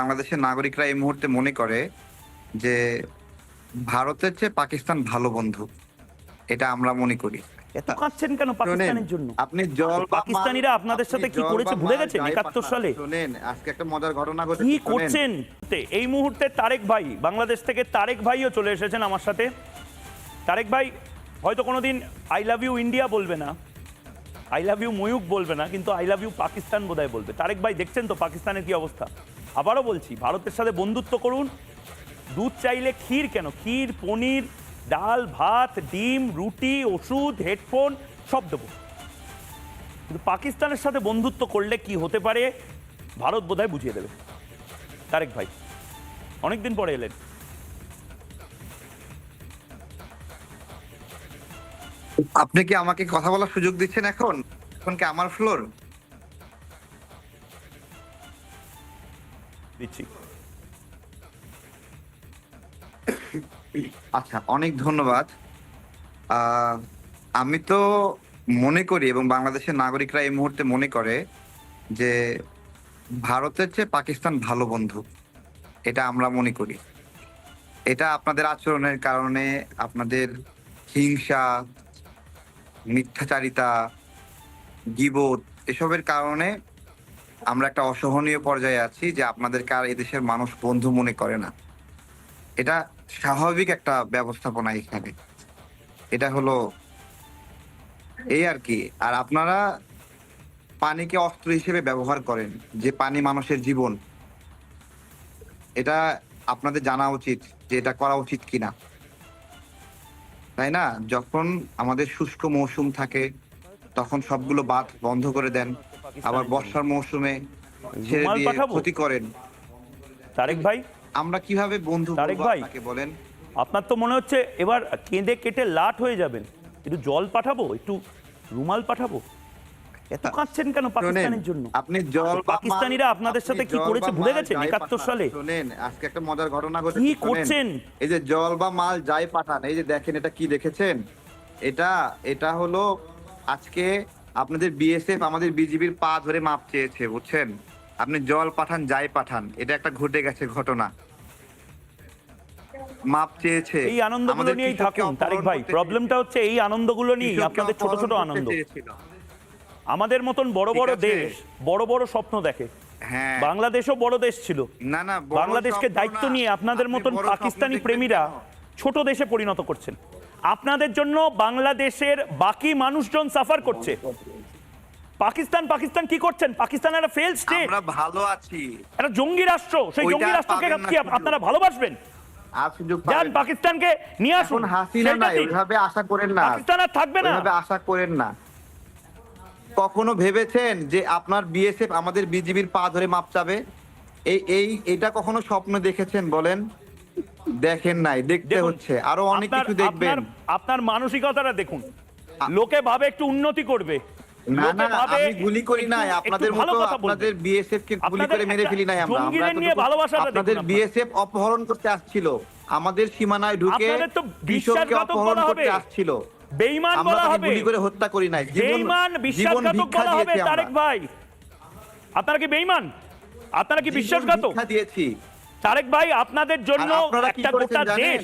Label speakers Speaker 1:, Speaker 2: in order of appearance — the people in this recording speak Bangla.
Speaker 1: বাংলাদেশের নাগরিকরা এই মুহূর্তে মনে করে যে ভারতের চেয়ে পাকিস্তান ভালো বন্ধু। এটা আমরা মনে করি।
Speaker 2: এত কাঁদছেন কেন পাকিস্তানের জন্য?
Speaker 1: আপনি জল
Speaker 2: পাকিস্তানিরা আপনাদের সাথে কি করেছে? ভুলে গেছেন?
Speaker 1: যাই
Speaker 2: 71
Speaker 1: পাঠান।
Speaker 2: সালে?
Speaker 1: শুনেন আজকে একটা মজার ঘটনা ঘটেছে
Speaker 2: কি করছেন? এই মুহূর্তে তারেক ভাই বাংলাদেশ থেকে তারেক ভাইও চলে এসেছেন আমার সাথে। তারেক ভাই হয়তো কোনোদিন আই লাভ ইউ ইন্ডিয়া বলবে না। আই লাভ ইউ ময়ূক বলবে না কিন্তু আই লাভ ইউ পাকিস্তান বোধহয় বলবে। তারেক ভাই দেখছেন তো পাকিস্তানের কি অবস্থা? আবারও বলছি, ভারতের সাথে বন্ধুত্ব করুন। দুধ চাইলে ক্ষীর কেন? ক্ষীর, পনির, ডাল, ভাত, ডিম, রুটি, ওষুধ, হেডফোন, সব দেবো। কিন্তু পাকিস্তানের সাথে বন্ধুত্ব করলে কি হতে পারে? ভারত বোধহয় বুঝিয়ে দেবে। তারেক ভাই, অনেকদিন পরে এলেন।
Speaker 1: আপনি কি আমাকে কথা বলার সুযোগ দিচ্ছেন এখন? এখন কি আমার ফ্লোর
Speaker 2: দিচ্ছি।
Speaker 1: আচ্ছা অনেক ধন্যবাদ। আমি তো মনে করি এবং বাংলাদেশের নাগরিকরা এই মুহূর্তে মনে করে যে ভারতের চেয়ে পাকিস্তান ভালো বন্ধু। এটা আমরা মনে করি। এটা আপনাদের আচরণের কারণে আপনাদের হিংসা, মিথ্যাচারিতা, গিবত, এসবের কারণে আমরা একটা অসহনীয় পর্যায়ে আছি যে আপনাদেরকে আর এদেশের মানুষ বন্ধু মনে করে না। এটা স্বাভাবিক একটা ব্যবস্থাপনা এখানে। এটা হলো এই আর কি। আর আপনারা পানিকে অস্ত্র হিসেবে ব্যবহার করেন, যে পানি মানুষের জীবন। এটা আপনাদের জানা উচিত যে এটা করা উচিত কিনা। তাই না? যখন আমাদের শুষ্ক মৌসুম থাকে, তখন সবগুলো বাঁধ বন্ধ করে দেন। আবার বর্ষার মৌসুমে ছেড়ে দিয়ে ক্ষতি করেন।
Speaker 2: তারেক ভাই?
Speaker 1: আমরা কীভাবে বন্ধু
Speaker 2: তারেক ভাই।
Speaker 1: বলেন?
Speaker 2: আপনার তো মনে হচ্ছে এবার কেঁদে কেটে লাট হয়ে যাবেন। একটু জল পাঠাবো? একটু রুমাল পাঠাবো? এত কাঁদছেন কেন পাকিস্তানের জন্য?
Speaker 1: আপনি জল
Speaker 2: পাকিস্তানিরা আপনাদের সাথে কি করেছে? ভুলে গেছেন?
Speaker 1: যাই
Speaker 2: 71
Speaker 1: পাঠান,
Speaker 2: সালে?
Speaker 1: শুনেন আজকে একটা মজার ঘটনা ঘটেছে
Speaker 2: কি করছেন?
Speaker 1: এই যে জল বা মাল যাই পাঠান এই যে দেখেন এটা কি দেখেছেন? এটা এটা হলো আজকে আপনাদের বিএসএফ আমাদের বিজিবির পা ধরে মাপ চেয়েছে বুঝছেন? আপনি জল পাঠান যাই পাঠান এটা একটা ঘটে গেছে ঘটনা। মাপ চেয়েছে।
Speaker 2: এই আনন্দগুলো নিয়েই থাকুন তারেক ভাই প্রবলেমটা হচ্ছে এই আনন্দগুলো
Speaker 1: কৃষককে
Speaker 2: আপনাদের ছোট ছোট আনন্দ। আমাদের মতন বড় বড় দেশ বড় বড় স্বপ্ন দেখে।
Speaker 1: হ্যাঁ।
Speaker 2: বাংলাদেশও বড় দেশ ছিল।
Speaker 1: না না
Speaker 2: বাংলাদেশকে দায়িত্ব নিয়ে আপনাদের মতন পাকিস্তানি প্রেমীরা ছোট দেশে পরিণত করছেন। আপনাদের জন্য বাংলাদেশের বাকি মানুষজন সাফার করছে। পাকিস্তান পাকিস্তান কি করছেন? পাকিস্তান একটা ফেল স্টেট
Speaker 1: আমরা ভালো আছি।
Speaker 2: একটা জঙ্গি রাষ্ট্র। সেই জঙ্গি রাষ্ট্রকে কি আপনারা ভালোবাসবেন? যান পাকিস্তানকে নিয়ে আসুন।
Speaker 1: হাসিনা
Speaker 2: দিন।
Speaker 1: ওইভাবে আশা করেন না।
Speaker 2: পাকিস্তান আর থাকবে না।
Speaker 1: ওইভাবে আশা করেন না। কখনো ভেবেছেন যে আপনার বিএসএফ আমাদের বিজিবির পা ধরে মাপ চাবে? এই এই এটা কখনো স্বপ্ন দেখেছেন বলেন? দেখেন নাই দেখতে হচ্ছে। আরও অনেক কিছু দেখবেন।
Speaker 2: আপনার- মানসিকতাটা দেখুন। লোকে ভাবে একটু উন্নতি করবে।
Speaker 1: না না আমি গুলি করি নাই। আপনাদের মতো আপনাদের বিএসএফ কে গুলি করে মেরে ফেলি নাই আমরা। আপনাদের। বিএসএফ অপহরণ করতে আসছিল। আমাদের সীমানায় ঢুকে কৃষককে অপহরণ করতে আসছিল।
Speaker 2: বেঈমান বলা হবে।
Speaker 1: গুলি করে হত্যা করি নাই।
Speaker 2: বেঈমান বিশ্বাসঘাতক বলা হবে তারেক ভাই। আপনারা কি বেঈমান আপনারা কি বিশ্বাসঘাতক?
Speaker 1: দিয়েছি।
Speaker 2: তারেক ভাই আপনাদের জন্য একটা গোটা দেশ।